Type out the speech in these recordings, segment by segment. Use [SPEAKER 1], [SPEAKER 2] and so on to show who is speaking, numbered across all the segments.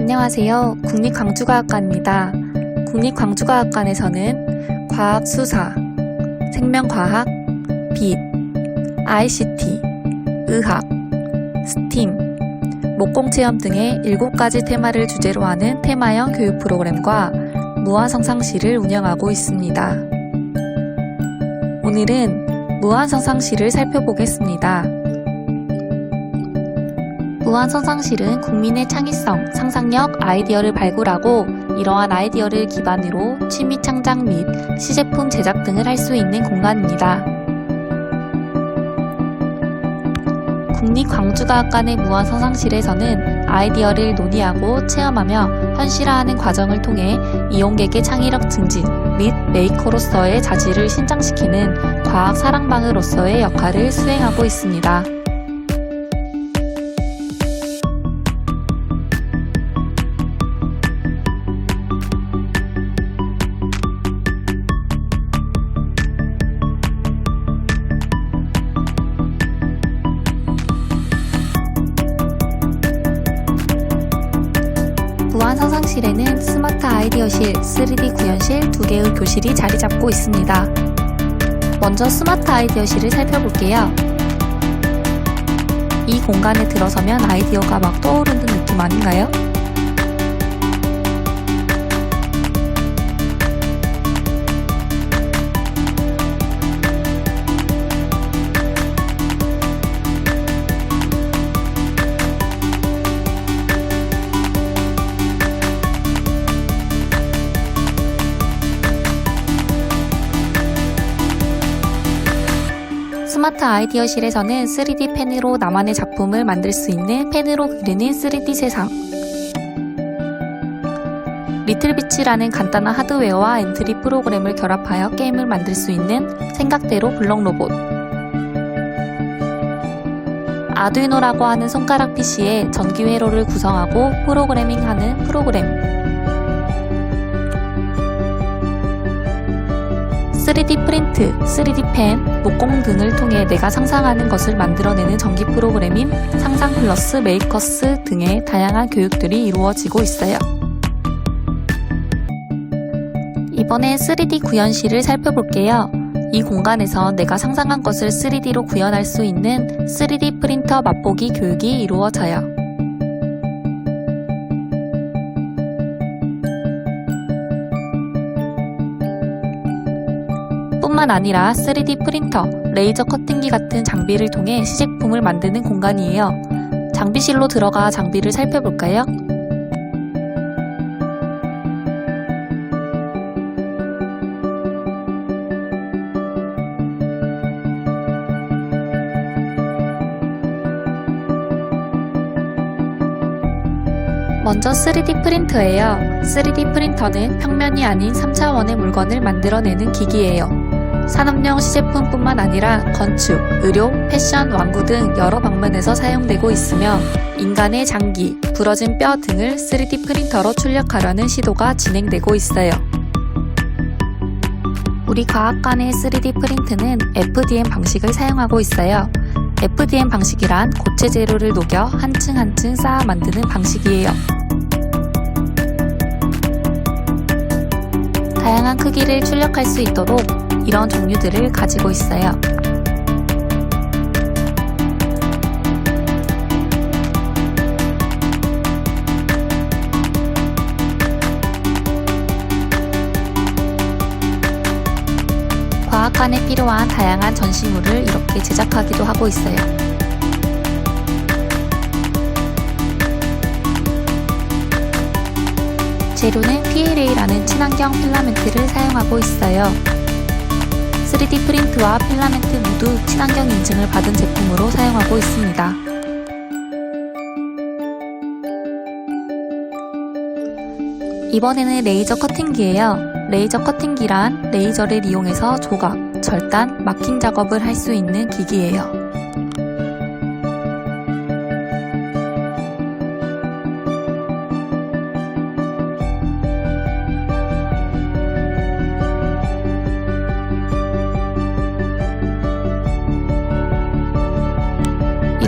[SPEAKER 1] 안녕하세요. 국립광주과학관입니다. 국립광주과학관에서는 과학 수사, 생명과학, 빛, ICT, 의학, 스팀, 목공체험 등의 7가지 테마를 주제로 하는 테마형 교육 프로그램과 무한성상시를 운영하고 있습니다. 오늘은 무한성상시를 살펴보겠습니다. 무한성상실은 국민의 창의성, 상상력, 아이디어를 발굴하고 이러한 아이디어를 기반으로 취미 창작 및 시제품 제작 등을 할 수 있는 공간입니다. 국립광주과학관의 무한성상실에서는 아이디어를 논의하고 체험하며 현실화하는 과정을 통해 이용객의 창의력 증진 및 메이커로서의 자질을 신장시키는 과학 사랑방으로서의 역할을 수행하고 있습니다. 무한상상실에는 스마트 아이디어실, 3D 구현실 두 개의 교실이 자리 잡고 있습니다. 먼저 스마트 아이디어실을 살펴볼게요. 이 공간에 들어서면 아이디어가 막 떠오르는 느낌 아닌가요? 스마트 아이디어실에서는 3D 펜으로 나만의 작품을 만들 수 있는 펜으로 그리는 3D 세상. 리틀비치라는 간단한 하드웨어와 엔트리 프로그램을 결합하여 게임을 만들 수 있는 생각대로 블럭 로봇. 아두이노라고 하는 손가락 PC에 전기 회로를 구성하고 프로그래밍하는 프로그램 3D 프린트, 3D 펜, 목공 등을 통해 내가 상상하는 것을 만들어내는 전기 프로그램인 상상 플러스 메이커스 등의 다양한 교육들이 이루어지고 있어요. 이번에 3D 구현실을 살펴볼게요. 이 공간에서 내가 상상한 것을 3D로 구현할 수 있는 3D 프린터 맛보기 교육이 이루어져요. 뿐만 아니라 3D 프린터, 레이저 커팅기 같은 장비를 통해 시제품을 만드는 공간이에요. 장비실로 들어가 장비를 살펴볼까요? 먼저 3D 프린터예요. 3D 프린터는 평면이 아닌 3차원의 물건을 만들어내는 기기예요. 산업용 시제품뿐만 아니라 건축, 의료, 패션, 완구 등 여러 방면에서 사용되고 있으며 인간의 장기, 부러진 뼈 등을 3D 프린터로 출력하려는 시도가 진행되고 있어요. 우리 과학관의 3D 프린트는 FDM 방식을 사용하고 있어요. FDM 방식이란 고체 재료를 녹여 한층 한층 쌓아 만드는 방식이에요. 다양한 크기를 출력할 수 있도록 이런 종류들을 가지고 있어요. 과학관에 필요한 다양한 전시물을 이렇게 제작하기도 하고 있어요. 재료는 PLA라는 친환경 필라멘트를 사용하고 있어요. 3D 프린트와 필라멘트 모두 친환경 인증을 받은 제품으로 사용하고 있습니다. 이번에는 레이저 커팅기예요. 레이저 커팅기란 레이저를 이용해서 조각, 절단, 마킹 작업을 할 수 있는 기기예요.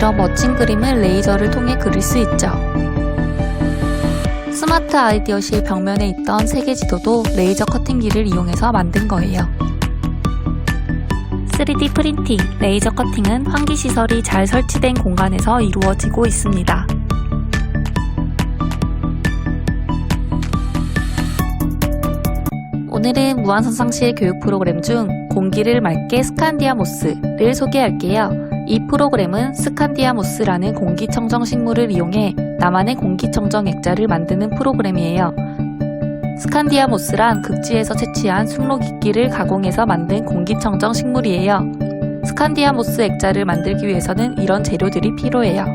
[SPEAKER 1] 이런 멋진 그림을 레이저를 통해 그릴 수 있죠. 스마트 아이디어실 벽면에 있던 세계 지도도 레이저 커팅기를 이용해서 만든 거예요. 3D 프린팅, 레이저 커팅은 환기 시설이 잘 설치된 공간에서 이루어지고 있습니다. 오늘은 무한선상시의 교육 프로그램 중 공기를 맑게 스칸디아모스를 소개할게요. 이 프로그램은 스칸디아모스라는 공기청정 식물을 이용해 나만의 공기청정 액자를 만드는 프로그램이에요. 스칸디아모스란 극지에서 채취한 순록이끼를 가공해서 만든 공기청정 식물이에요. 스칸디아모스 액자를 만들기 위해서는 이런 재료들이 필요해요.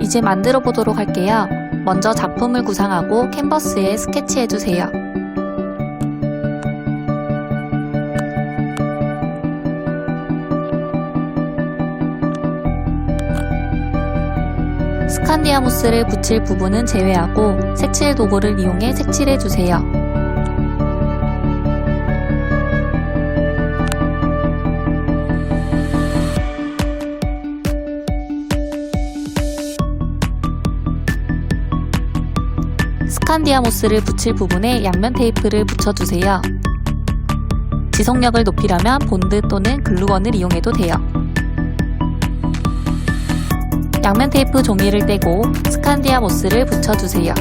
[SPEAKER 1] 이제 만들어 보도록 할게요. 먼저 작품을 구상하고 캔버스에 스케치해 주세요. 스칸디아모스를 붙일 부분은 제외하고 색칠 도구를 이용해 색칠해 주세요. 스칸디아모스를 붙일 부분에 양면 테이프를 붙여주세요. 지속력을 높이려면 본드 또는 글루건을 이용해도 돼요. 양면 테이프 종이를 떼고 스칸디아 모스를 붙여주세요.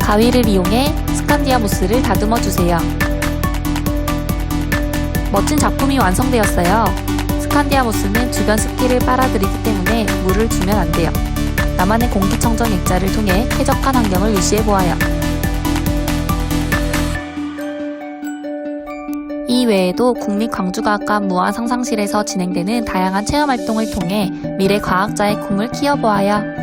[SPEAKER 1] 가위를 이용해 스칸디아 모스를 다듬어 주세요. 멋진 작품이 완성되었어요. 스칸디아모스는 주변 습기를 빨아들이기 때문에 물을 주면 안 돼요. 나만의 공기청정 액자를 통해 쾌적한 환경을 유지해 보아요. 이 외에도 국립광주과학관 무한 상상실에서 진행되는 다양한 체험 활동을 통해 미래 과학자의 꿈을 키워보아요.